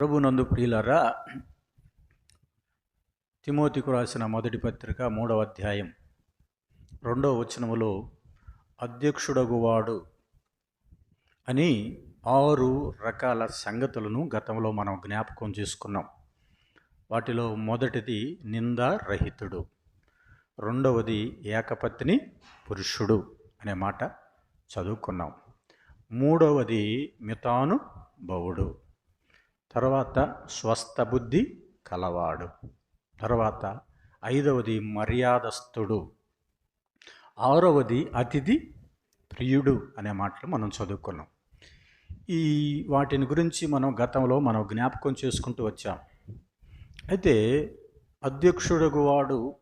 ప్రభునందు ప్రియులరా తిమోతికు రాసిన మొదటి పత్రిక మూడవ అధ్యాయం రెండవ వచనములో అధ్యక్షుడగువాడు అని ఆరు రకాల సంగతులను గతంలో మనం జ్ఞాపకం చేసుకున్నాం. వాటిలో మొదటిది నిందారహితుడు రెండవది ఏకపత్ని పురుషుడు అనే మాట చదువుకున్నాం. మూడవది మితాను బవుడు తర్వాత స్వస్థ బుద్ధి కలవాడు. తర్వాత ఐదవది మర్యాదస్థుడు. ఆరవది అతిథి ప్రియుడు అనే మాటలు మనం చదువుకున్నాం. ఈ వాటిని గురించి మనం గతంలో మనం జ్ఞాపకం చేసుకుంటూ వచ్చాం. అయితే అధ్యక్షుడుగు వాడు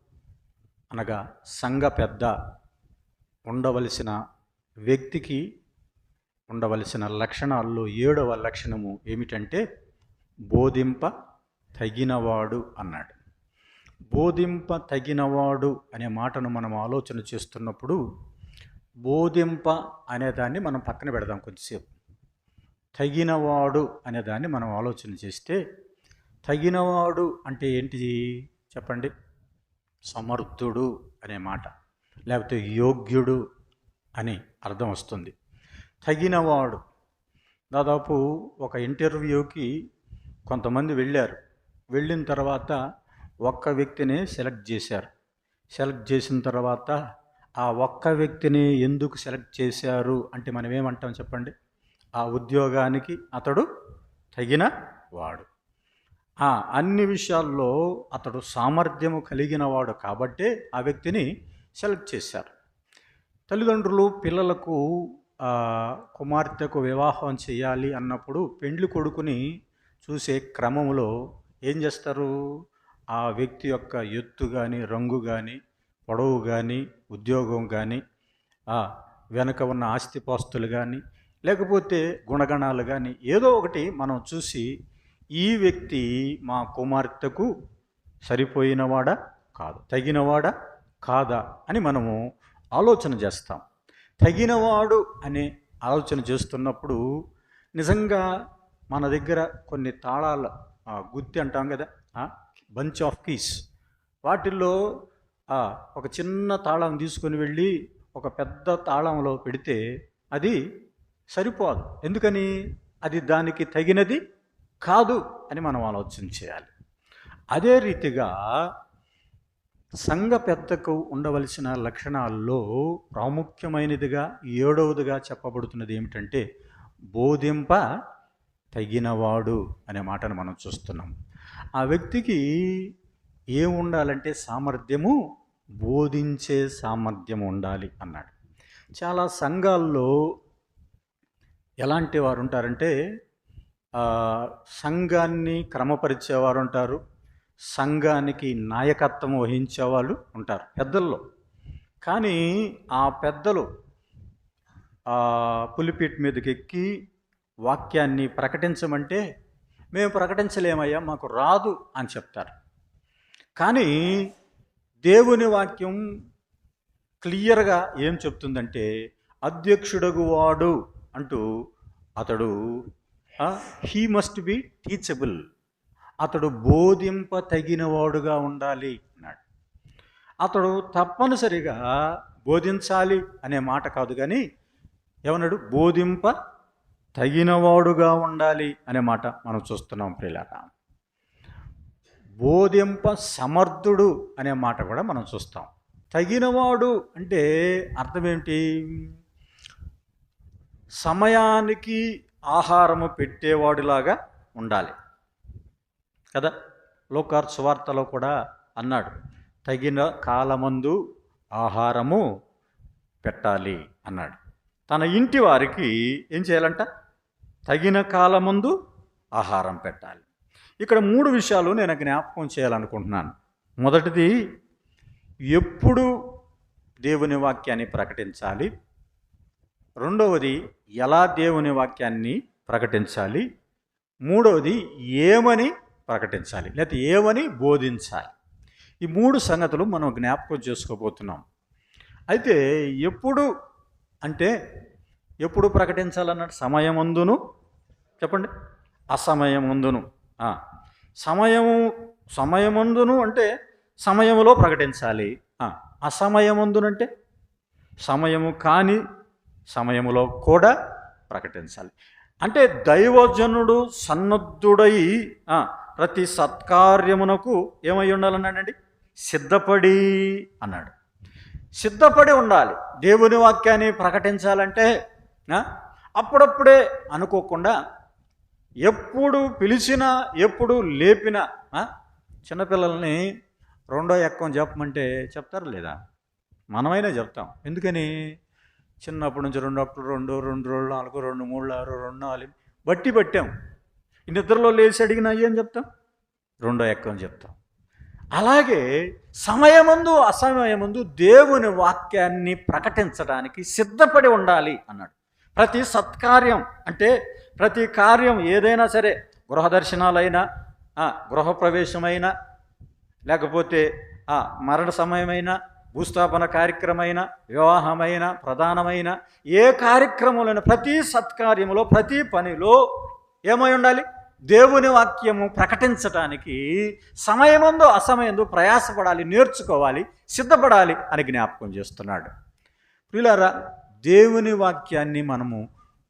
అనగా సంఘ పెద్ద ఉండవలసిన వ్యక్తికి ఉండవలసిన లక్షణాల్లో ఏడవ లక్షణము ఏమిటంటే బోధింప తగినవాడు అన్నాడు. బోధింప తగినవాడు అనే మాటను మనం ఆలోచన చేస్తున్నప్పుడు బోధింప అనేదాన్ని మనం పక్కన పెడదాం కొద్దిసేపు తగినవాడు అనేదాన్ని మనం ఆలోచన చేస్తే తగినవాడు అంటే ఏంటిది? చెప్పండి. సమర్థుడు అనే మాట లేకపోతే యోగ్యుడు అని అర్థం వస్తుంది. తగినవాడు దాదాపు ఒక ఇంటర్వ్యూకి కొంతమంది వెళ్ళారు. వెళ్ళిన తర్వాత ఒక్క వ్యక్తిని సెలెక్ట్ చేశారు. సెలెక్ట్ చేసిన తర్వాత ఆ ఒక్క వ్యక్తిని ఎందుకు సెలెక్ట్ చేశారు అంటే మనం ఏమంటాం చెప్పండి? ఆ ఉద్యోగానికి అతడు తగిన వాడు. ఆ అన్ని విషయాల్లో అతడు సామర్థ్యము కలిగిన వాడు కాబట్టే ఆ వ్యక్తిని సెలెక్ట్ చేశారు. తల్లిదండ్రులు పిల్లలకు కుమార్తెకు వివాహం చేయాలి అన్నప్పుడు పెండ్లి కొడుకుని చూసే క్రమంలో ఏం చేస్తారు? ఆ వ్యక్తి యొక్క ఎత్తు కానీ రంగు కానీ పొడవు కానీ ఉద్యోగం కానీ వెనక ఉన్న ఆస్తిపాస్తులు కానీ లేకపోతే గుణగణాలు కానీ ఏదో ఒకటి మనం చూసి ఈ వ్యక్తి మా కుమార్తెకు సరిపోయినవాడా కాదు? తగినవాడా కాదా అని మనము ఆలోచన చేస్తాం. తగినవాడు అనే ఆలోచన చేస్తున్నప్పుడు నిజంగా మన దగ్గర కొన్ని తాళాల గుత్తి అంటాం కదా బంచ్ ఆఫ్ కీస్. వాటిల్లో ఒక చిన్న తాళం తీసుకొని వెళ్ళి ఒక పెద్ద తాళంలో పెడితే అది సరిపోదు. ఎందుకని? అది దానికి తగినది కాదు అని మనం ఆలోచన చేయాలి. అదే రీతిగా సంఘ పెద్దకు ఉండవలసిన లక్షణాల్లో ప్రాముఖ్యమైనదిగా ఏడవదిగా చెప్పబడుతున్నది ఏమిటంటే బోధింప తగినవాడు అనే మాటను మనం చూస్తున్నాం. ఆ వ్యక్తికి ఏం ఉండాలంటే సామర్థ్యము బోధించే సామర్థ్యం ఉండాలి అన్నాడు. చాలా సంఘాల్లో ఎలాంటి వారు ఉంటారంటే సంఘాన్ని క్రమపరిచేవారు ఉంటారు సంఘానికి నాయకత్వం వహించే వాళ్ళు ఉంటారు పెద్దల్లో. కానీ ఆ పెద్దలు ఆ పులిపీట్ మీదకి ఎక్కి వాక్యాన్ని ప్రకటించమంటే మేము ప్రకటించలేమయ్యా మాకు రాదు అని చెప్తారు. కానీ దేవుని వాక్యం క్లియర్గా ఏం చెప్తుందంటే అధ్యక్షుడగు వాడు అంటూ అతడు హీ మస్ట్ బి టీచబుల్ అతడు బోధింప తగినవాడుగా ఉండాలి అన్నాడు. అతడు తప్పనిసరిగా బోధించాలి అనే మాట కాదు కానీ ఏమన్నాడు? బోధింప తగినవాడుగా ఉండాలి అనే మాట మనం చూస్తున్నాం ప్రియులారా. బోధింప సమర్థుడు అనే మాట కూడా మనం చూస్తాం. తగినవాడు అంటే అర్థం ఏమిటి సమయానికి ఆహారము పెట్టేవాడిలాగా ఉండాలి. కదా? లోకార్ సువార్తలో కూడా అన్నాడు తగిన కాలమందు ఆహారము పెట్టాలి అన్నాడు. తన ఇంటి వారికి ఏం చేయాలంట? తగిన కాలమందు ఆహారం పెట్టాలి. ఇక్కడ మూడు విషయాలు నేను జ్ఞాపకం చేయాలనుకుంటున్నాను. మొదటిది ఎప్పుడు దేవుని వాక్యాన్ని ప్రకటించాలి? రెండవది ఎలా దేవుని వాక్యాన్ని ప్రకటించాలి? మూడవది ఏమని ప్రకటించాలి? లేకపోతే ఏమని బోధించాలి? ఈ మూడు సంగతులు మనం జ్ఞాపకం చేసుకోబోతున్నాం. అయితే ఎప్పుడు అంటే ఎప్పుడు ప్రకటించాలన్నట్టు సమయమందును. చెప్పండి. అసమయమందును. ఆ, సమయము సమయమందును అంటే సమయములో ప్రకటించాలి. ఆ, అసమయమందునంటే సమయము కాని సమయములో కూడా ప్రకటించాలి. అంటే దైవజనుడు సన్నద్ధుడై ప్రతి సత్కార్యమునకు ఏమై ఉండాలన్నాడండి? సిద్ధపడి అన్నాడు. సిద్ధపడి ఉండాలి. దేవుని వాక్యాన్ని ప్రకటించాలంటే అప్పుడప్పుడే అనుకోకుండా ఎప్పుడు పిలిచినా ఎప్పుడు లేపినా చిన్నపిల్లల్ని రెండో ఎక్కం చెప్పమంటే చెప్తారు లేదా? మనమైనా చెప్తాం. ఎందుకని? చిన్నప్పటి నుంచి రెండు అప్పుడు రెండు రెండు రోజులు నాలుగు రెండు మూడు ఆరు రెండు నాలుగు బట్టి పట్టాం. నిద్రలో లేచి అడిగినా ఏం చెప్తాం? రెండో ఎక్కం చెప్తాం. అలాగే సమయముందు అసమయముందు దేవుని వాక్యాన్ని ప్రకటించడానికి సిద్ధపడి ఉండాలి అన్నాడు. ప్రతి సత్కార్యం అంటే ప్రతి కార్యం ఏదైనా సరే గృహదర్శనాలైనా గృహప్రవేశమైనా లేకపోతే ఆ, మరణ సమయమైనా భూస్థాపన కార్యక్రమైన వివాహమైన ప్రధానమైన ఏ కార్యక్రమంలోనైనా ప్రతి సత్కార్యంలో ప్రతి పనిలో ఏమై ఉండాలి? దేవుని వాక్యము ప్రకటించటానికి సమయమందు అసమయందు ప్రయాసపడాలి నేర్చుకోవాలి సిద్ధపడాలి అని జ్ఞాపకం చేస్తున్నాడు. ప్రియులారా దేవుని వాక్యాన్ని మనము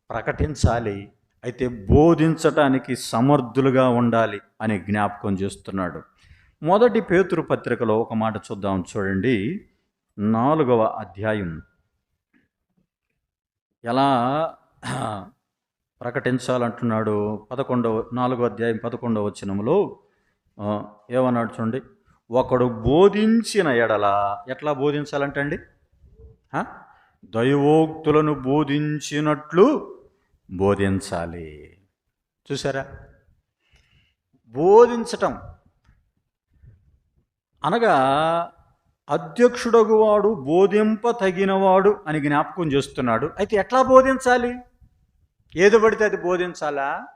ప్రకటించాలి అయితే బోధించటానికి సమర్థులుగా ఉండాలి అని జ్ఞాపకం చేస్తున్నాడు. మొదటి పేతురు పత్రికలో ఒక మాట చూద్దాం చూడండి. నాలుగవ అధ్యాయం. ఎలా ప్రకటించాలంటున్నాడు? పదకొండవ నాలుగవ అధ్యాయం పదకొండవ వచనములో ఏమన్నాడు చూడండి? ఒకడు బోధించిన ఎడల ఎట్లా బోధించాలంటండి? దైవోక్తులను బోధించినట్లు బోధించాలి. చూసారా బోధించటం. అనగా అధ్యక్షుడగువాడు బోధింప తగినవాడు అని జ్ఞాపకం చేస్తున్నాడు. అయితే ఎట్లా బోధించాలి? ఏది పడితే అది బోధించాలా?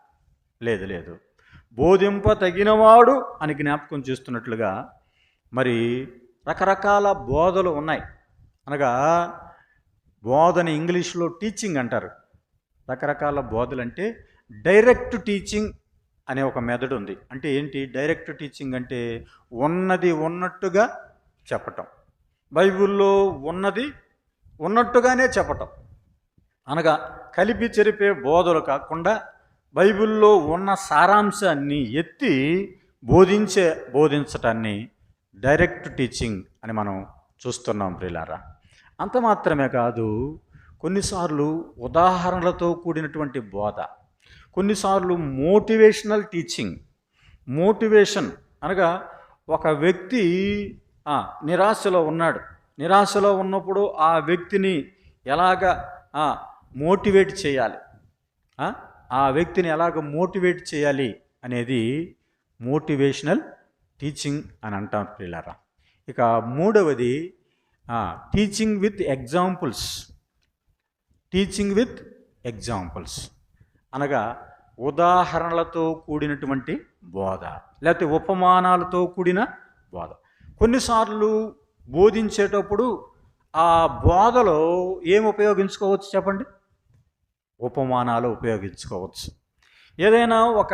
లేదు లేదు. బోధింప తగినవాడు అని జ్ఞాపకం చేస్తున్నట్లుగా మరి రకరకాల బోధలు ఉన్నాయి. అనగా బోధన ఇంగ్లీష్లో టీచింగ్ అంటారు. రకరకాల బోధలు అంటే డైరెక్ట్ టీచింగ్ అనే ఒక మెథడ్ ఉంది. అంటే ఏంటి? డైరెక్ట్ టీచింగ్ అంటే ఉన్నది ఉన్నట్టుగా చెప్పటం. బైబిల్లో ఉన్నది ఉన్నట్టుగానే చెప్పటం. అనగా కలిపి చెరిపే బోధలు కాకుండా బైబిల్లో ఉన్న సారాంశాన్ని ఎత్తి బోధించే బోధించటాన్ని డైరెక్ట్ టీచింగ్ అని మనం చూస్తున్నాం ప్రిలారా అంత మాత్రమే కాదు కొన్నిసార్లు ఉదాహరణలతో కూడినటువంటి బోధ కొన్నిసార్లు మోటివేషనల్ టీచింగ్ మోటివేషన్ అనగా ఒక వ్యక్తి నిరాశలో ఉన్నాడు నిరాశలో ఉన్నప్పుడు ఆ వ్యక్తిని ఎలాగ మోటివేట్ చేయాలి ఆ? ఆ వ్యక్తిని ఎలాగ మోటివేట్ చేయాలి అనేది మోటివేషనల్ టీచింగ్ అని అంటాం పిల్లరా ఇక మూడవది teaching with examples teaching with examples అనగా ఉదాహరణలతో కూడినటువంటి బోధ లేకపోతే ఉపమానాలతో కూడిన బోధ. కొన్నిసార్లు బోధించేటప్పుడు ఆ బోధలో ఏం ఉపయోగించుకోవచ్చు చెప్పండి? ఉపమానాలు ఉపయోగించుకోవచ్చు. ఏదైనా ఒక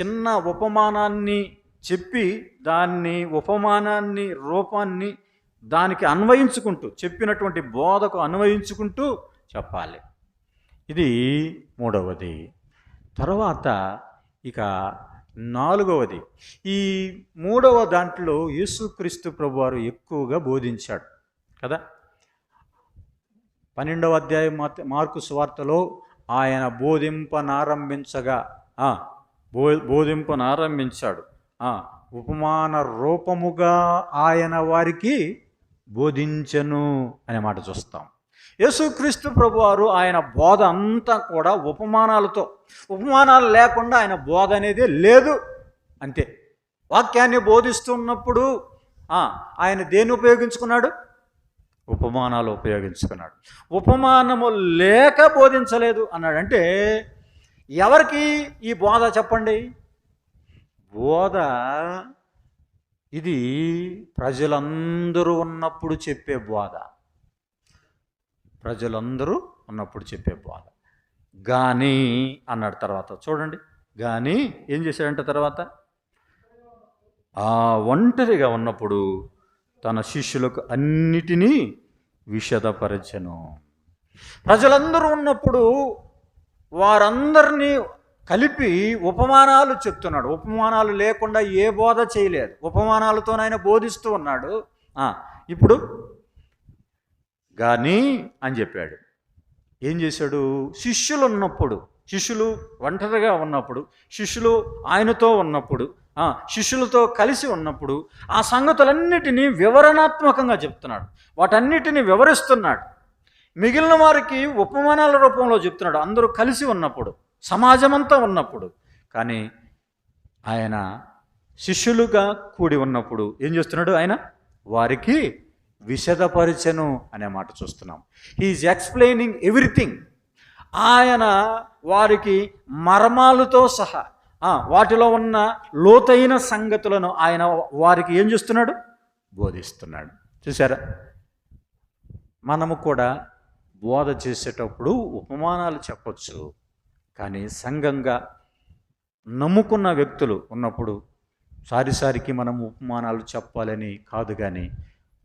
చిన్న ఉపమానాన్ని చెప్పి దాన్ని ఉపమానాన్ని రూపాన్ని దానికి అన్వయించుకుంటూ చెప్పినటువంటి బోధకు అన్వయించుకుంటూ చెప్పాలి. ఇది మూడవది. తర్వాత ఇక నాలుగవది. ఈ మూడవ దాంట్లో యేసుక్రీస్తు ప్రభువారు ఎక్కువగా బోధించాడు కదా. పన్నెండవ అధ్యాయం మార్కు సువార్తలో ఆయన బోధింపనారంభించగా బో బోధింపనారంభించాడు. ఉపమాన రూపముగా ఆయన వారికి బోధించను అనే మాట చూస్తాం. యేసుక్రీస్తు ప్రభువారు ఆయన బోధ అంతా కూడా ఉపమానాలతో ఉపమానాలు లేకుండా ఆయన బోధ అనేది లేదు. అంతే. వాక్యాన్ని బోధిస్తున్నప్పుడు ఆయన దేన్ని ఉపయోగించుకున్నాడు? ఉపమానాలు ఉపయోగించుకున్నాడు. ఉపమానము లేక బోధించలేదు అన్నాడు. అంటే ఎవరికి ఈ బోధ చెప్పండి? బోధ ఇది ప్రజలందరూ ఉన్నప్పుడు చెప్పే బోధ. ప్రజలందరూ ఉన్నప్పుడు చెప్పే బోధ. కానీ అన్నాడు తర్వాత. చూడండి. కానీ ఏం చేశాడంటే తర్వాత? ఆ ఒంటరిగా ఉన్నప్పుడు తన శిష్యులకు అన్నిటినీ విషదపరచను. ప్రజలందరూ ఉన్నప్పుడు వారందరినీ కలిపి ఉపమానాలు చెప్తున్నాడు. ఉపమానాలు లేకుండా ఏ బోధ చేయలేదు. ఉపమానాలతోనైనా బోధిస్తూ ఉన్నాడు. ఇప్పుడు కానీ అని చెప్పాడు. ఏం చేశాడు? శిష్యులు ఉన్నప్పుడు శిష్యులు ఒంటరిగా ఉన్నప్పుడు శిష్యులు ఆయనతో ఉన్నప్పుడు శిష్యులతో కలిసి ఉన్నప్పుడు ఆ సంగతులన్నిటినీ వివరణాత్మకంగా చెప్తున్నాడు. వాటన్నిటిని వివరిస్తున్నాడు. మిగిలిన వారికి ఉపమానాల రూపంలో చెప్తున్నాడు. అందరూ కలిసి ఉన్నప్పుడు. సమాజమంతా ఉన్నప్పుడు. కానీ ఆయన శిష్యులుగా కూడి ఉన్నప్పుడు ఏం చేస్తున్నాడు ఆయన? వారికి విషదపరిచను అనే మాట చూస్తున్నాం. హీఈస్ ఎక్స్ప్లెయినింగ్ ఎవ్రీథింగ్ ఆయన వారికి మర్మాలతో సహా వాటిలో ఉన్న లోతైన సంగతులను ఆయన వారికి ఏం చేస్తున్నాడు? బోధిస్తున్నాడు. చూసారా మనము కూడా బోధ చేసేటప్పుడు ఉపమానాలు చెప్పచ్చు. కానీ సంఘంగా నమ్ముకున్న వ్యక్తులు ఉన్నప్పుడు సారిసారికి మనం ఉపమానాలు చెప్పాలని కాదు కానీ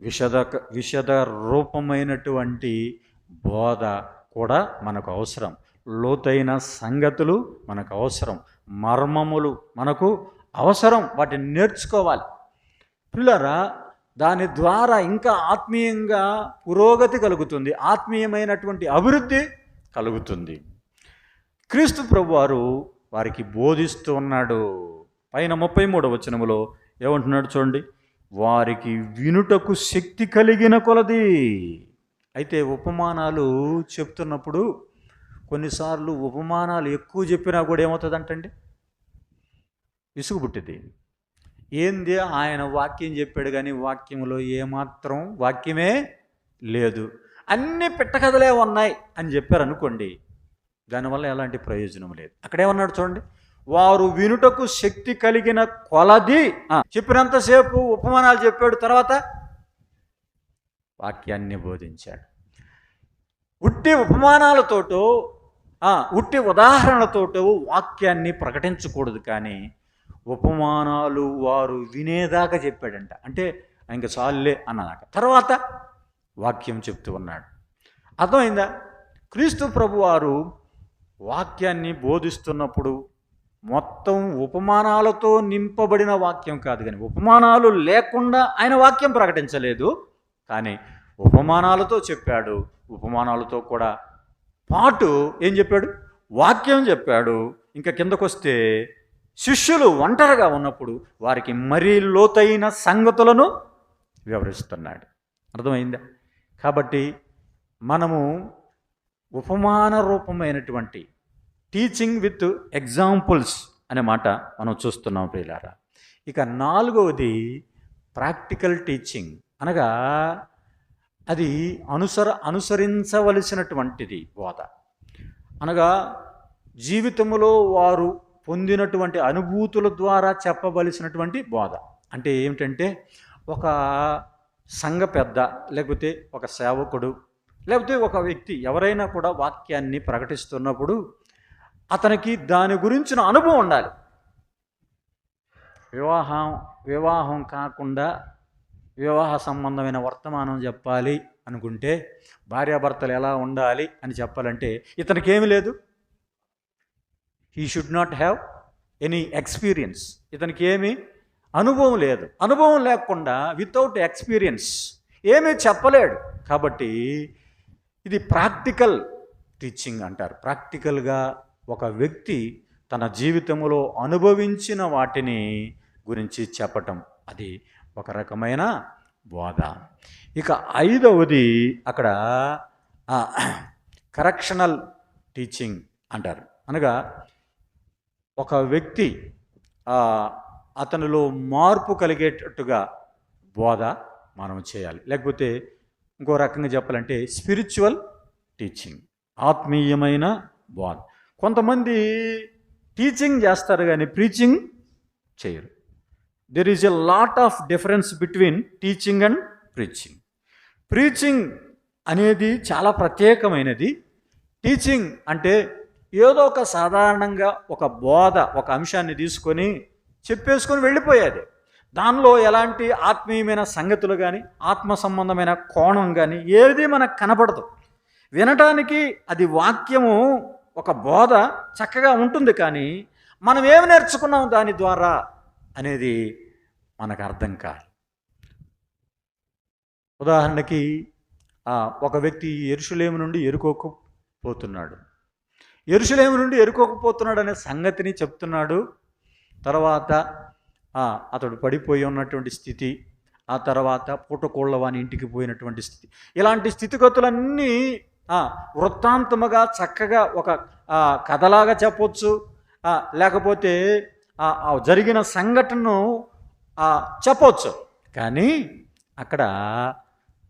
విషద విషద రూపమైనటువంటి బోధ కూడా మనకు అవసరం. లోతైన సంగతులు మనకు అవసరం. మర్మములు మనకు అవసరం. వాటిని నేర్చుకోవాలి. పిల్లరా దాని ద్వారా ఇంకా ఆత్మీయంగా పురోగతి కలుగుతుంది. ఆత్మీయమైనటువంటి అభివృద్ధి కలుగుతుంది. క్రీస్తు ప్రభువారు వారికి బోధిస్తూ ఉన్నాడు. పైన ముప్పై మూడవ వచనములో ఏమంటున్నాడు చూడండి? వారికి వినుటకు శక్తి కలిగిన కొలది. అయితే ఉపమానాలు చెప్తున్నప్పుడు కొన్నిసార్లు ఉపమానాలు ఎక్కువ చెప్పినా కూడా ఏమవుతుందంటండి? ఇసుగు పుట్టింది. ఏంది ఆయన వాక్యం చెప్పాడు కానీ వాక్యంలో ఏమాత్రం వాక్యమే లేదు. అన్ని పిట్టకథలే ఉన్నాయి అని చెప్పారు అనుకోండి దానివల్ల ఎలాంటి ప్రయోజనం లేదు. అక్కడేమన్నాడు చూడండి వారు వినుటకు శక్తి కలిగిన కొలది చెప్పినంతసేపు ఉపమానాలు చెప్పాడు తర్వాత వాక్యాన్ని బోధించాడు. ఉట్టి ఉపమానాలతోటో ఉట్టి ఉదాహరణలతోటో వాక్యాన్ని ప్రకటించకూడదు కానీ ఉపమానాలు వారు వినేదాకా చెప్పాడంట. అంటే ఇంకా చాలులే అన్నదాక. తర్వాత వాక్యం చెప్తూ ఉన్నాడు. అర్థమైందా? క్రీస్తు ప్రభు వారు వాక్యాన్ని బోధిస్తున్నప్పుడు మొత్తం ఉపమానాలతో నింపబడిన వాక్యం కాదు కానీ ఉపమానాలు లేకుండా ఆయన వాక్యం ప్రకటించలేదు. కానీ ఉపమానాలతో చెప్పాడు. ఉపమానాలతో కూడా పాటు ఏం చెప్పాడు? వాక్యం చెప్పాడు. ఇంకా కిందకొస్తే శిష్యులు ఒంటరిగా ఉన్నప్పుడు వారికి మరీ లోతైన సంగతులను వివరిస్తున్నాడు. అర్థమైందా? కాబట్టి మనము ఉపమాన రూపమైనటువంటి టీచింగ్ విత్ ఎగ్జాంపుల్స్ అనే మాట మనం చూస్తున్నాం ప్రియులారా. ఇక నాలుగవది ప్రాక్టికల్ టీచింగ్ అనగా అది అనుసర అనుసరించవలసినటువంటిది బోధ. అనగా జీవితంలో వారు పొందినటువంటి అనుభూతుల ద్వారా చెప్పవలసినటువంటి బోధ. అంటే ఏమిటంటే ఒక సంఘ పెద్ద లేకపోతే ఒక సేవకుడు లేకపోతే ఒక వ్యక్తి ఎవరైనా కూడా వాక్యాన్ని ప్రకటిస్తున్నప్పుడు అతనికి దాని గురించిన అనుభవం ఉండాలి. వివాహం వివాహం కాకుండా వివాహ సంబంధమైన వర్తమానం చెప్పాలి అనుకుంటే భార్యాభర్తలు ఎలా ఉండాలి అని చెప్పాలంటే ఇతనికి ఏమి లేదు. He should not have any experience ఇతనికి ఏమి అనుభవం లేదు. అనుభవం లేకుండా వితౌట్ ఎక్స్పీరియన్స్ ఏమీ చెప్పలేడు. కాబట్టి ఇది ప్రాక్టికల్ టీచింగ్ అంటారు. ప్రాక్టికల్గా ఒక వ్యక్తి తన జీవితంలో అనుభవించిన వాటిని గురించి చెప్పటం. అది ఒక రకమైన బోధ. ఇక ఐదవది అక్కడ కరెక్షనల్ టీచింగ్ అంటారు. అనగా ఒక వ్యక్తి అతనిలో మార్పు కలిగేటట్టుగా బోధ మనం చేయాలి. లేకపోతే ఇంకో రకంగా చెప్పాలంటే స్పిరిచువల్ టీచింగ్ ఆత్మీయమైన బోధ. కొంతమంది టీచింగ్ చేస్తారు కానీ ప్రీచింగ్ చేయరు. There is a lot of difference between teaching and preaching preaching అనేది చాలా ప్రత్యేకమైనది. టీచింగ్ అంటే ఏదో ఒక సాధారణంగా ఒక బోధ ఒక అంశాన్ని తీసుకొని చెప్పేసుకొని వెళ్ళిపోయేది. దానిలో ఎలాంటి ఆత్మీయమైన సంగతులు కానీ ఆత్మ సంబంధమైన కోణం కానీ ఏది మనకు కనపడదు. వినటానికి అది వాక్యము ఒక బోధ చక్కగా ఉంటుంది కానీ మనం ఏమి నేర్చుకున్నాం దాని ద్వారా అనేది మనకు అర్థం కాదు. ఉదాహరణకి ఒక వ్యక్తి ఎరుషులేము నుండి ఎరుకోకపోతున్నాడు. ఎరుషులేము నుండి ఎరుకోకపోతున్నాడు అనే సంగతిని చెప్తున్నాడు. తర్వాత అతడు పడిపోయి ఉన్నటువంటి స్థితి ఆ తర్వాత పూటకోళ్ళ వాని ఇంటికి పోయినటువంటి స్థితి. ఇలాంటి స్థితిగతులన్నీ వృత్తాంతముగా చక్కగా ఒక కథలాగా చెప్పొచ్చు. లేకపోతే ఆ, జరిగిన సంఘటనను చెప్పొచ్చు. కానీ అక్కడ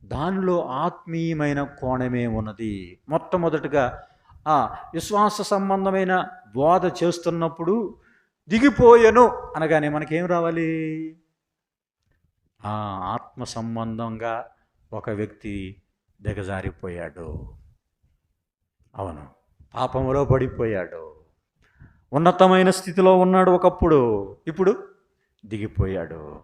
దానిలో ఆత్మీయమైన కోణమే ఉన్నది. మొట్టమొదటిగా విశ్వాస సంబంధమైన బోధ చేస్తున్నప్పుడు దిగిపోయెను అనగానే మనకేం రావాలి? ఆ ఆత్మ సంబంధంగా ఒక వ్యక్తి దిగజారిపోయాడు. అవును పాపములో పడిపోయాడు. ఉన్నతమైన స్థితిలో ఉన్నాడు ఒకప్పుడు ఇప్పుడు దిగిపోయాడు.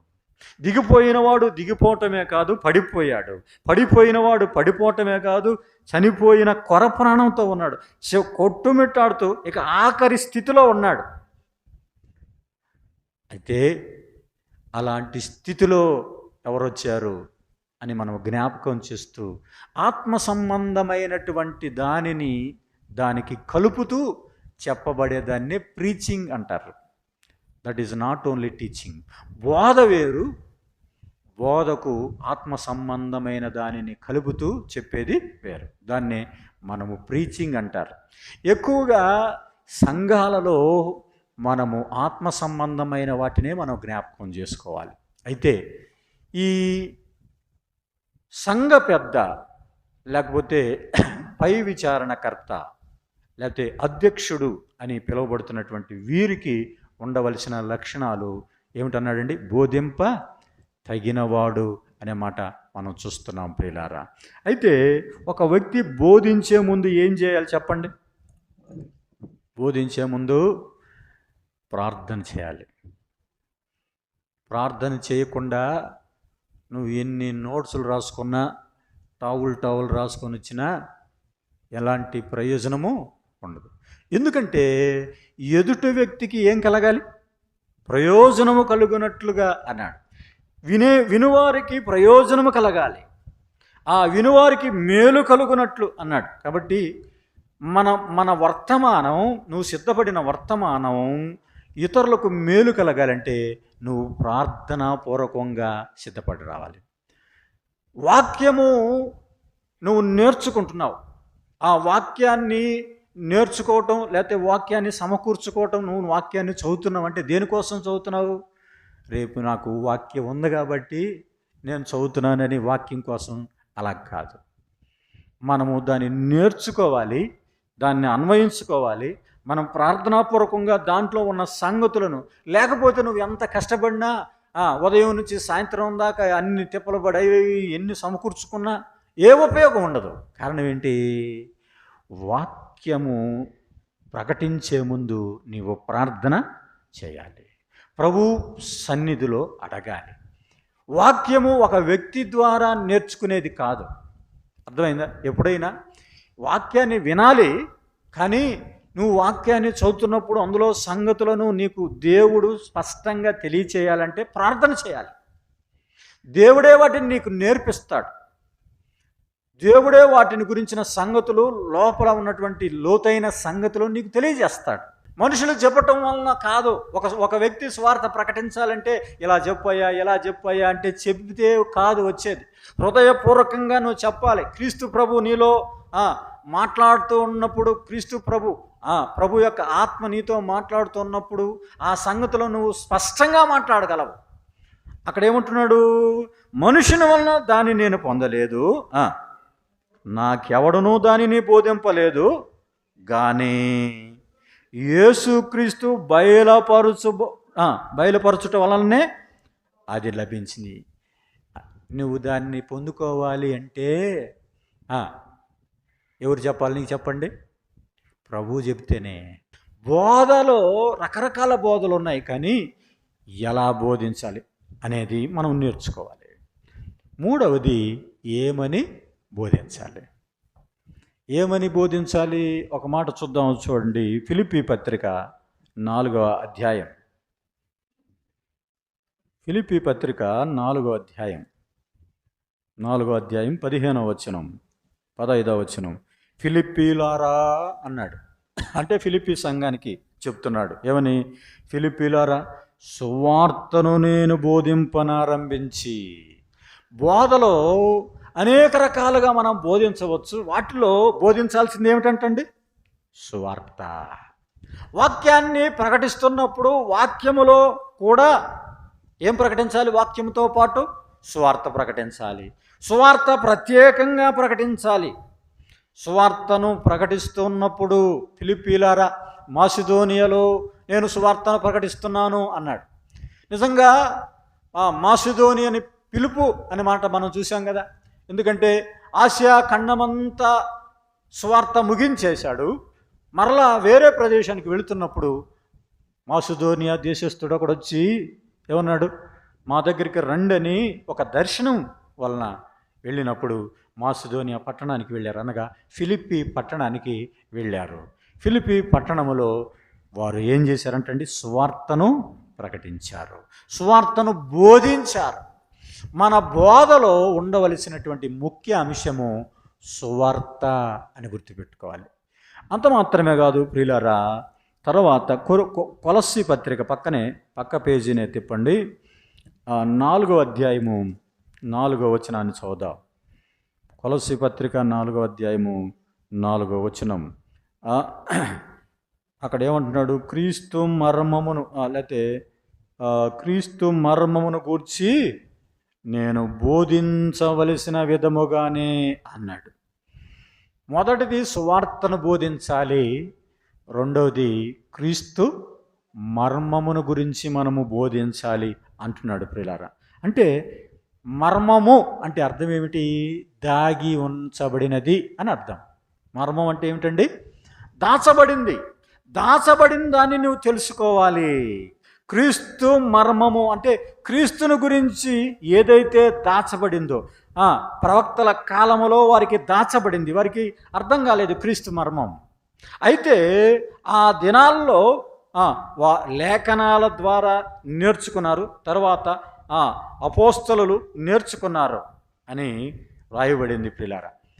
దిగిపోయినవాడు దిగిపోవటమే కాదు పడిపోయాడు. పడిపోయినవాడు పడిపోవటమే కాదు చనిపోయిన కొర ప్రాణంతో ఉన్నాడు. కొట్టుమిట్టాడుతూ ఇక ఆఖరి స్థితిలో ఉన్నాడు. అయితే అలాంటి స్థితిలో ఎవరొచ్చారు అని మనం జ్ఞాపకం చేస్తూ ఆత్మ సంబంధమైనటువంటి దానిని దానికి కలుపుతూ చెప్పబడేదాన్నే ప్రీచింగ్ అంటారు. That is not only teaching బోధ వేరు. బోధకు ఆత్మ సంబంధమైన దానిని కలుపుతూ చెప్పేది వేరు. దాన్నే మనము ప్రీచింగ్ అంటారు. ఎక్కువగా సంఘాలలో మనము ఆత్మ సంబంధమైన వాటినే మనం జ్ఞాపకం చేసుకోవాలి. అయితే ఈ సంఘ పెద్ద లేకపోతే పై విచారణకర్త లేకపోతే అధ్యక్షుడు అని పిలువబడుతున్నటువంటి వీరికి ఉండవలసిన లక్షణాలు ఏమిటన్నాడండి? బోధింప తగినవాడు అనే మాట మనం చూస్తున్నాం ప్రియులారా. అయితే ఒక వ్యక్తి బోధించే ముందు ఏం చేయాలి చెప్పండి? బోధించే ముందు ప్రార్థన చేయాలి. ప్రార్థన చేయకుండా నువ్వు ఎన్ని నోట్సులు రాసుకున్నా టావుల్ టావుల్ రాసుకొని వచ్చినా ఎలాంటి ప్రయోజనము ఉండదు. ఎందుకంటే ఎదుటి వ్యక్తికి ఏం కలగాలి? ప్రయోజనము కలుగునట్లుగా అన్నాడు. వినే వినువారికి ప్రయోజనము కలగాలి. ఆ వినువారికి మేలు కలుగునట్లు అన్నాడు. కాబట్టి మన మన వర్తమానం నువ్వు సిద్ధపడిన వర్తమానం ఇతరులకు మేలు కలగాలంటే నువ్వు ప్రార్థనాపూర్వకంగా సిద్ధపడి రావాలి. వాక్యము నువ్వు నేర్చుకుంటున్నావు. ఆ వాక్యాన్ని నేర్చుకోవటం లేకపోతే వాక్యాన్ని సమకూర్చుకోవటం నువ్వు వాక్యాన్ని చదువుతున్నావు అంటే దేనికోసం చదువుతున్నావు? రేపు నాకు వాక్యం ఉంది కాబట్టి నేను చదువుతున్నానని వాక్యం కోసం అలా కాదు. మనము దాన్ని నేర్చుకోవాలి దాన్ని అన్వయించుకోవాలి మనం ప్రార్థనాపూర్వకంగా దాంట్లో ఉన్న సంగతులను లేకపోతే నువ్వు ఎంత కష్టపడినా ఉదయం నుంచి సాయంత్రం దాకా అన్ని తిప్పలు పడి ఎన్ని సమకూర్చుకున్నా ఏ ఉపయోగం ఉండదు. కారణం ఏంటి? వాక్యము ప్రకటించే ముందు నీవు ప్రార్థన చేయాలి. ప్రభు సన్నిధిలో అడగాలి. వాక్యము ఒక వ్యక్తి ద్వారా నేర్చుకునేది కాదు. అర్థమైందా? ఎప్పుడైనా వాక్యాన్ని వినాలి కానీ నువ్వు వాక్యాన్ని చదువుతున్నప్పుడు అందులో సంగతులను నీకు దేవుడు స్పష్టంగా తెలియచేయాలంటే ప్రార్థన చేయాలి. దేవుడే వాటిని నీకు నేర్పిస్తాడు. దేవుడే వాటిని గురించిన సంగతులు లోపల ఉన్నటువంటి లోతైన సంగతులు నీకు తెలియజేస్తాడు. మనుషులు చెప్పటం వలన కాదు. ఒక ఒక వ్యక్తి స్వార్థ ప్రకటించాలంటే ఇలా చెప్పయ్యా ఇలా చెప్పయ్యా అంటే చెబితే కాదు వచ్చేది. హృదయపూర్వకంగా నువ్వు చెప్పాలి. క్రీస్తు ప్రభు నీలో మాట్లాడుతూ ఉన్నప్పుడు క్రీస్తు ప్రభు ప్రభు యొక్క ఆత్మ నీతో మాట్లాడుతున్నప్పుడు ఆ సంగతిలో నువ్వు స్పష్టంగా మాట్లాడగలవు. అక్కడేమంటున్నాడు? మనుషుని వలన దాన్ని నేను పొందలేదు. నాకెవడనూ దానిని బోధింపలేదు. కానీ యేసుక్రీస్తు బయలుపరచు బయలుపరచుట వలననే అది లభించింది. నువ్వు దాన్ని పొందుకోవాలి అంటే ఎవరు చెప్పాలి నీకు చెప్పండి? ప్రభు చెప్తేనే బోధలో రకరకాల బోధలు ఉన్నాయి కానీ ఎలా బోధించాలి అనేది మనం నేర్చుకోవాలి. మూడవది ఏమని బోధించాలి? ఏమని బోధించాలి? ఒక మాట చూద్దాం చూడండి. ఫిలిపి పత్రిక నాలుగవ అధ్యాయం. ఫిలిపి పత్రిక నాలుగో అధ్యాయం. నాలుగో అధ్యాయం పదిహేనవ వచనం పదహైదవ వచనం. ఫిలిప్పీలారా అన్నాడు. అంటే ఫిలిప్పీ సంఘానికి చెప్తున్నాడు. ఏమని? ఫిలిప్పీలారా సువార్తను నేను బోధింపనారంభించి బోధలో అనేక రకాలుగా మనం బోధించవచ్చు. వాటిలో బోధించాల్సింది ఏమిటంటండి? సువార్త. వాక్యాన్ని ప్రకటిస్తున్నప్పుడు వాక్యములో కూడా ఏం ప్రకటించాలి? వాక్యంతో పాటు సువార్త ప్రకటించాలి. సువార్త ప్రత్యేకంగా ప్రకటించాలి. సువార్తను ప్రకటిస్తున్నప్పుడు ఫిలిప్పీలారా మాసిదోనియాలో నేను సువార్తను ప్రకటిస్తున్నాను అన్నాడు. నిజంగా ఆ మాసిదోనియని పిలుపు అనే మాట మనం చూసాం కదా. ఎందుకంటే ఆసియా ఖండమంతా సువార్త ముగించేశాడు. మరలా వేరే ప్రదేశానికి వెళుతున్నప్పుడు మాసుధోనియా దేశస్థుడు ఒకడు వచ్చి ఏమన్నాడు? మా దగ్గరికి రండని ఒక దర్శనం వలన వెళ్ళినప్పుడు మాసుధోనియా పట్టణానికి వెళ్ళారు. అనగా ఫిలిప్పి పట్టణానికి వెళ్ళారు. ఫిలిపి పట్టణములో వారు ఏం చేశారంటండి? సువార్తను ప్రకటించారు. సువార్తను బోధించారు. మన బోధలో ఉండవలసినటువంటి ముఖ్య అంశము సువార్త అని గుర్తుపెట్టుకోవాలి. అంత మాత్రమే కాదు ప్రియులరా తర్వాత కొర కొ- కొలస్సి పత్రిక పక్కనే పక్క పేజీనే తిప్పండి. నాలుగో అధ్యాయము నాలుగో వచనాన్ని చూద్దాం కొలసి పత్రిక నాలుగో అధ్యాయము నాలుగో వచనం. అక్కడ ఏమంటున్నాడు క్రీస్తు మర్మమును లేకపోతే క్రీస్తు మర్మమును గూర్చి నేను బోధించవలసిన విధముగానే అన్నాడు. మొదటిది సువార్తను బోధించాలి రెండవది క్రీస్తు మర్మమును గురించి మనము బోధించాలి అంటున్నాడు ప్రిలారా అంటే మర్మము అంటే అర్థం ఏమిటి? దాగి ఉంచబడినది అని అర్థం. మర్మం అంటే ఏమిటండి? దాచబడింది. దాచబడిన దాన్ని నువ్వు తెలుసుకోవాలి. క్రీస్తు మర్మము అంటే క్రీస్తుని గురించి ఏదైతే దాచబడిందో ప్రవక్తల కాలములో వారికి దాచబడింది. వారికి అర్థం కాలేదు క్రీస్తు మర్మం. అయితే ఆ దినాల్లో వా లేఖనాల ద్వారా నేర్చుకున్నారు. తర్వాత అపోస్తలు నేర్చుకున్నారు అని రాయబడింది పిల్లారా